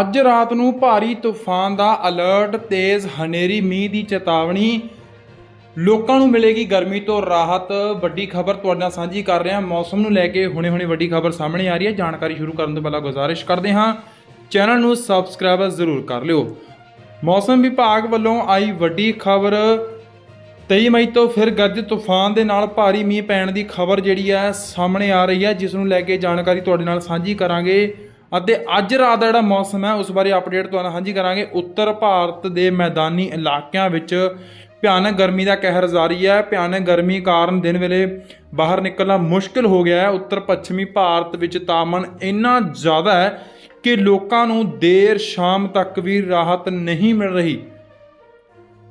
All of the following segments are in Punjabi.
ਅੱਜ ਰਾਤ ਨੂੰ ਭਾਰੀ ਤੂਫਾਨ ਦਾ ਅਲਰਟ, ਤੇਜ਼ ਹਨੇਰੀ, ਮੀਂਹ ਦੀ ਚੇਤਾਵਨੀ। ਲੋਕਾਂ ਨੂੰ ਮਿਲੇਗੀ ਗਰਮੀ ਤੋਂ ਰਾਹਤ। ਵੱਡੀ ਖਬਰ ਤੁਹਾਡੇ ਨਾਲ ਸਾਂਝੀ ਕਰ ਰਹੇ। ਹਾਂ ਮੌਸਮ ਨੂੰ ਲੈ ਕੇ ਹੁਣੇ-ਹੁਣੇ ਵੱਡੀ ਖਬਰ ਸਾਹਮਣੇ ਆ ਰਹੀ ਹੈ। ਜਾਣਕਾਰੀ ਸ਼ੁਰੂ ਕਰਨ ਤੋਂ ਪਹਿਲਾਂ ਗੁਜ਼ਾਰਿਸ਼ ਕਰਦੇ ਹਾਂ। ਚੈਨਲ ਨੂੰ ਸਬਸਕ੍ਰਾਈਬ ਜ਼ਰੂਰ ਕਰ ਲਿਓ। ਮੌਸਮ ਵਿਭਾਗ ਵੱਲੋਂ ਆਈ ਵੱਡੀ ਖਬਰ। 23 ਮਈ ਤੋਂ ਫਿਰ ਗੱਜ ਤੂਫਾਨ ਦੇ ਨਾਲ ਭਾਰੀ ਮੀਂਹ ਪੈਣ ਦੀ ਖਬਰ ਜਿਹੜੀ ਹੈ ਸਾਹਮਣੇ ਆ ਰਹੀ ਹੈ। ਜਿਸ ਨੂੰ ਲੈ ਕੇ ਜਾਣਕਾਰੀ ਤੁਹਾਡੇ ਨਾਲ ਸਾਂਝੀ ਕਰਾਂਗੇ। ਅਤੇ ਅੱਜ ਰਾਤ ਦਾ ਜਿਹੜਾ ਮੌਸਮ ਹੈ, ਉਸ ਬਾਰੇ ਅਪਡੇਟ ਤੁਹਾਨੂੰ ਸਾਂਝੀ ਕਰਾਂਗੇ। ਉੱਤਰ ਭਾਰਤ ਦੇ ਮੈਦਾਨੀ ਇਲਾਕਿਆਂ ਵਿੱਚ ਭਿਆਨਕ ਗਰਮੀ ਦਾ ਕਹਿਰ ਜਾਰੀ ਹੈ। ਭਿਆਨਕ ਗਰਮੀ ਕਾਰਨ ਦਿਨ ਵੇਲੇ ਬਾਹਰ ਨਿਕਲਣਾ ਮੁਸ਼ਕਲ ਹੋ ਗਿਆ ਹੈ। ਉੱਤਰ ਪੱਛਮੀ ਭਾਰਤ ਵਿੱਚ ਤਾਪਮਾਨ ਇੰਨਾ ਜ਼ਿਆਦਾ ਹੈ ਕਿ ਲੋਕਾਂ ਨੂੰ ਦੇਰ ਸ਼ਾਮ ਤੱਕ ਵੀ ਰਾਹਤ ਨਹੀਂ ਮਿਲ ਰਹੀ।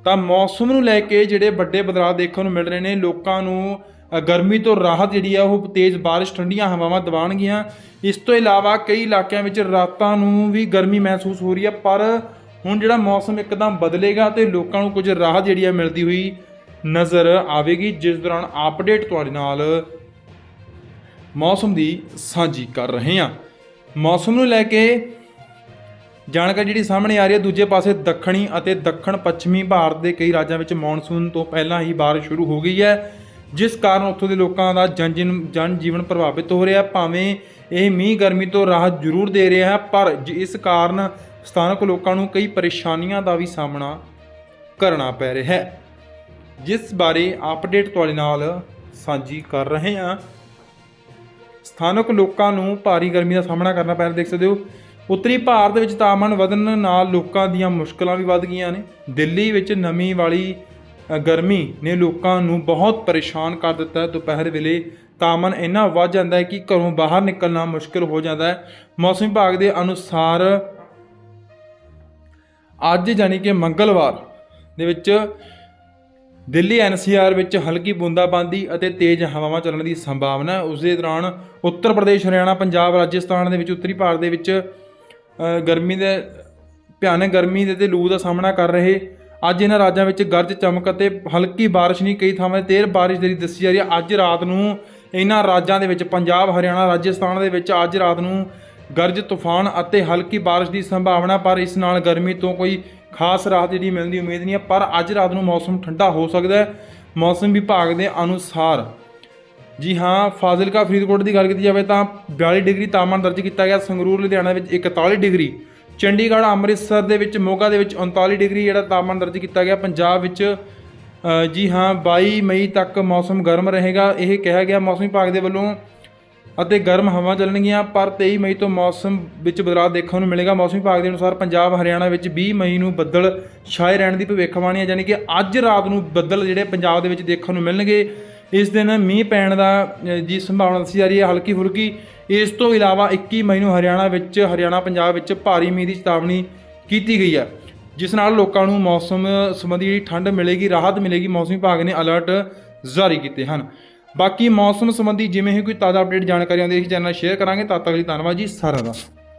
ਤਾਂ ਮੌਸਮ ਨੂੰ ਲੈ ਕੇ ਜਿਹੜੇ ਵੱਡੇ ਬਦਲਾਅ ਦੇਖਣ ਨੂੰ ਮਿਲ ਰਹੇ ਨੇ, ਲੋਕਾਂ ਨੂੰ ਗਰਮੀ ਤੋਂ ਰਾਹਤ ਜਿਹੜੀ ਆ ਉਹ ਤੇਜ਼ ਬਾਰਿਸ਼ ਠੰਡੀਆਂ ਹਵਾਵਾਂ ਦਿਵਾਉਣਗੀਆਂ। ਇਸ ਤੋਂ ਇਲਾਵਾ ਕਈ ਇਲਾਕਿਆਂ ਵਿੱਚ ਰਾਤਾਂ ਨੂੰ ਵੀ ਗਰਮੀ ਮਹਿਸੂਸ ਹੋ ਰਹੀ ਹੈ ਪਰ ਹੁਣ ਜਿਹੜਾ ਮੌਸਮ ਇੱਕਦਮ ਬਦਲੇਗਾ ਤੇ ਲੋਕਾਂ ਨੂੰ ਕੁਝ ਰਾਹਤ ਜਿਹੜੀ ਆ ਮਿਲਦੀ ਹੋਈ ਨਜ਼ਰ ਆਵੇਗੀ। ਜਿਸ ਦੌਰਾਨ ਅਪਡੇਟ ਤੁਹਾਡੇ ਨਾਲ ਮੌਸਮ ਦੀ ਸਾਂਝੀ ਕਰ ਰਹੇ ਹਾਂ। ਮੌਸਮ ਨੂੰ ਲੈ ਕੇ ਜਾਣਕਾਰੀ ਜਿਹੜੀ ਸਾਹਮਣੇ ਆ ਰਹੀ ਹੈ, ਦੂਜੇ ਪਾਸੇ ਦੱਖਣੀ ਅਤੇ ਦੱਖਣ ਪੱਛਮੀ ਭਾਰਤ ਦੇ ਕਈ ਰਾਜਾਂ ਵਿੱਚ ਮੌਨਸੂਨ ਤੋਂ ਪਹਿਲਾਂ ਹੀ ਬਾਰਿਸ਼ ਸ਼ੁਰੂ ਹੋ ਗਈ ਹੈ। ਜਿਸ ਕਾਰਨ ਉੱਥੋਂ ਦੇ ਲੋਕਾਂ ਦਾ ਜਨ ਜੀਵਨ ਜਨ ਜੀਵਨ ਪ੍ਰਭਾਵਿਤ ਹੋ ਰਿਹਾ ਭਾਵੇਂ ਇਹ ਮੀਂਹ ਗਰਮੀ ਤੋਂ ਰਾਹਤ ਜ਼ਰੂਰ ਦੇ ਰਿਹਾ ਹੈ, ਪਰ ਜ- ਇਸ ਕਾਰਨ ਸਥਾਨਕ ਲੋਕਾਂ ਨੂੰ ਕਈ ਪਰੇਸ਼ਾਨੀਆਂ ਦਾ ਵੀ ਸਾਹਮਣਾ ਕਰਨਾ ਪੈ ਰਿਹਾ ਹੈ। ਜਿਸ ਬਾਰੇ ਅਪਡੇਟ ਤੁਹਾਡੇ ਨਾਲ ਸਾਂਝੀ ਕਰ ਰਹੇ ਹਾਂ। ਸਥਾਨਕ ਲੋਕਾਂ ਨੂੰ ਭਾਰੀ ਗਰਮੀ ਦਾ ਸਾਹਮਣਾ ਕਰਨਾ ਪੈ ਰਿਹਾ, ਦੇਖ ਸਕਦੇ ਹੋ। ਉੱਤਰੀ ਭਾਰਤ ਵਿੱਚ ਤਾਪਮਾਨ ਵਧਣ ਨਾਲ ਲੋਕਾਂ ਦੀਆਂ ਮੁਸ਼ਕਲਾਂ ਵੀ ਵੱਧ ਗਈਆਂ ਨੇ। ਦਿੱਲੀ ਵਿੱਚ ਨਮੀ ਵਾਲੀ ਗਰਮੀ ਨੇ ਲੋਕਾਂ ਨੂੰ ਬਹੁਤ ਪਰੇਸ਼ਾਨ ਕਰ ਦਿੱਤਾ ਦੁਪਹਿਰ ਵੇਲੇ ਤਾਪਮਾਨ ਇੰਨਾ ਵੱਧ ਜਾਂਦਾ ਹੈ ਕਿ ਘਰੋਂ ਬਾਹਰ ਨਿਕਲਣਾ ਮੁਸ਼ਕਲ ਹੋ ਜਾਂਦਾ ਹੈ। ਮੌਸਮ ਵਿਭਾਗ ਦੇ ਅਨੁਸਾਰ ਅੱਜ ਯਾਨੀ ਕਿ ਮੰਗਲਵਾਰ ਦੇ ਵਿੱਚ ਦਿੱਲੀ ਐਨਸੀਆਰ ਵਿੱਚ ਹਲਕੀ ਬੂੰਦਾਬਾਂਦੀ ਅਤੇ ਤੇਜ਼ ਹਵਾਵਾਂ ਚੱਲਣ ਦੀ ਸੰਭਾਵਨਾ ਹੈ। ਉਸ ਦੇ ਦੌਰਾਨ ਉੱਤਰ ਪ੍ਰਦੇਸ਼, ਹਰਿਆਣਾ, ਪੰਜਾਬ, ਰਾਜਸਥਾਨ ਦੇ ਵਿੱਚ, ਉੱਤਰੀ ਭਾਰਤ ਦੇ ਵਿੱਚ ਗਰਮੀ ਦੇ ਭਿਆਨਕ ਗਰਮੀ ਦੇ ਤੇ ਲੂ ਦਾ ਸਾਹਮਣਾ ਕਰ ਰਹੇ ਅੱਜ ਇਹਨਾਂ ਰਾਜਾਂ ਵਿੱਚ ਗਰਜ, ਚਮਕ ਅਤੇ ਹਲਕੀ ਬਾਰਿਸ਼ ਨਹੀਂ, ਕਈ ਥਾਵਾਂ ਤੇ ਤੇਜ਼ ਬਾਰਿਸ਼ ਜਿਹੜੀ ਦੱਸੀ ਜਾ ਰਹੀ ਹੈ। ਅੱਜ ਰਾਤ ਨੂੰ ਇਹਨਾਂ ਰਾਜਾਂ ਦੇ ਵਿੱਚ, ਪੰਜਾਬ, ਹਰਿਆਣਾ, ਰਾਜਸਥਾਨ ਦੇ ਵਿੱਚ ਅੱਜ ਰਾਤ ਨੂੰ ਗਰਜ, ਤੂਫਾਨ ਅਤੇ ਹਲਕੀ ਬਾਰਿਸ਼ ਦੀ ਸੰਭਾਵਨਾ, ਪਰ ਇਸ ਨਾਲ ਗਰਮੀ ਤੋਂ ਕੋਈ ਖਾਸ ਰਾਹਤ ਜਿਹੜੀ ਮਿਲਣ ਦੀ ਉਮੀਦ ਨਹੀਂ ਹੈ। ਪਰ ਅੱਜ ਰਾਤ ਨੂੰ ਮੌਸਮ ਠੰਡਾ ਹੋ ਸਕਦਾ ਹੈ। ਮੌਸਮ ਵਿਭਾਗ ਦੇ ਅਨੁਸਾਰ, ਜੀ ਹਾਂ, ਫਾਜ਼ਿਲਕਾ, ਫਰੀਦਕੋਟ ਦੀ ਗੱਲ ਕੀਤੀ ਜਾਵੇ ਤਾਂ 42 ਡਿਗਰੀ ਤਾਪਮਾਨ ਦਰਜ ਕੀਤਾ ਗਿਆ। ਸੰਗਰੂਰ, ਲੁਧਿਆਣਾ ਵਿੱਚ 41 ਡਿਗਰੀ। ਚੰਡੀਗੜ੍ਹ ਅੰਮ੍ਰਿਤਸਰ ਦੇ ਵਿੱਚ ਮੋਗਾ ਦੇ ਵਿੱਚ 39 ਡਿਗਰੀ ਜਿਹੜਾ ਤਾਪਮਾਨ ਦਰਜ ਕੀਤਾ ਗਿਆ। ਪੰਜਾਬ ਵਿੱਚ ਜੀ ਹਾਂ 22 ਮਈ ਤੱਕ ਮੌਸਮ ਗਰਮ ਰਹੇਗਾ। ਇਹ ਕਿਹਾ ਗਿਆ ਮੌਸਮ ਵਿਭਾਗ ਦੇ ਵੱਲੋਂ ਅਤੇ ਗਰਮ ਹਵਾ ਚੱਲਣਗੀਆਂ, ਪਰ 23 ਮਈ ਤੋਂ ਮੌਸਮ ਵਿੱਚ ਬਦਲਾਅ ਦੇਖਣ ਨੂੰ ਮਿਲੇਗਾ। ਮੌਸਮ ਵਿਭਾਗ ਦੇ ਅਨੁਸਾਰ ਪੰਜਾਬ, ਹਰਿਆਣਾ ਵਿੱਚ 20 ਮਈ ਨੂੰ ਬੱਦਲ ਛਾਏ ਰਹਿਣ ਦੀ ਭਵਿੱਖਬਾਣੀ ਹੈ, ਯਾਨੀ ਕਿ ਅੱਜ ਰਾਤ ਨੂੰ ਬੱਦਲ ਜਿਹੜੇ ਪੰਜਾਬ ਦੇ ਵਿੱਚ ਦੇਖਣ ਨੂੰ ਮਿਲਣਗੇ। ਇਸ ਦਿਨ ਮੀਂਹ ਪੈਣ ਦਾ ਅ, ਜੀ ਸੰਭਾਵਨਾ ਦੱਸੀ ਜਾ ਰਹੀ ਹੈ ਹਲਕੀ ਫੁਲਕੀ। ਇਸ ਤੋਂ ਇਲਾਵਾ 21 ਮਈ ਨੂੰ ਹਰਿਆਣਾ ਵਿੱਚ ਹਰਿਆਣਾ ਪੰਜਾਬ ਵਿੱਚ ਭਾਰੀ ਮੀਂਹ ਦੀ ਚੇਤਾਵਨੀ ਕੀਤੀ ਗਈ ਹੈ। ਜਿਸ ਨਾਲ ਲੋਕਾਂ ਨੂੰ ਮੌਸਮ ਸੰਬੰਧੀ ਜਿਹੜੀ ਠੰਡ ਮਿਲੇਗੀ ਰਾਹਤ ਮਿਲੇਗੀ ਮੌਸਮ ਵਿਭਾਗ ਨੇ ਅਲਰਟ ਜਾਰੀ ਕੀਤੇ ਹਨ। ਬਾਕੀ ਮੌਸਮ ਸੰਬੰਧੀ ਜਿਵੇਂ ਹੀ ਕੋਈ ਤਾਜ਼ਾ ਅਪਡੇਟ ਜਾਣਕਾਰੀ ਆਉਂਦੀ ਹੈ ਇਸ ਚੈਨਲ ਸ਼ੇਅਰ ਕਰਾਂਗੇ। ਤਦ ਤੱਕ ਲਈ ਧੰਨਵਾਦ ਜੀ ਸਾਰਿਆਂ ਦਾ।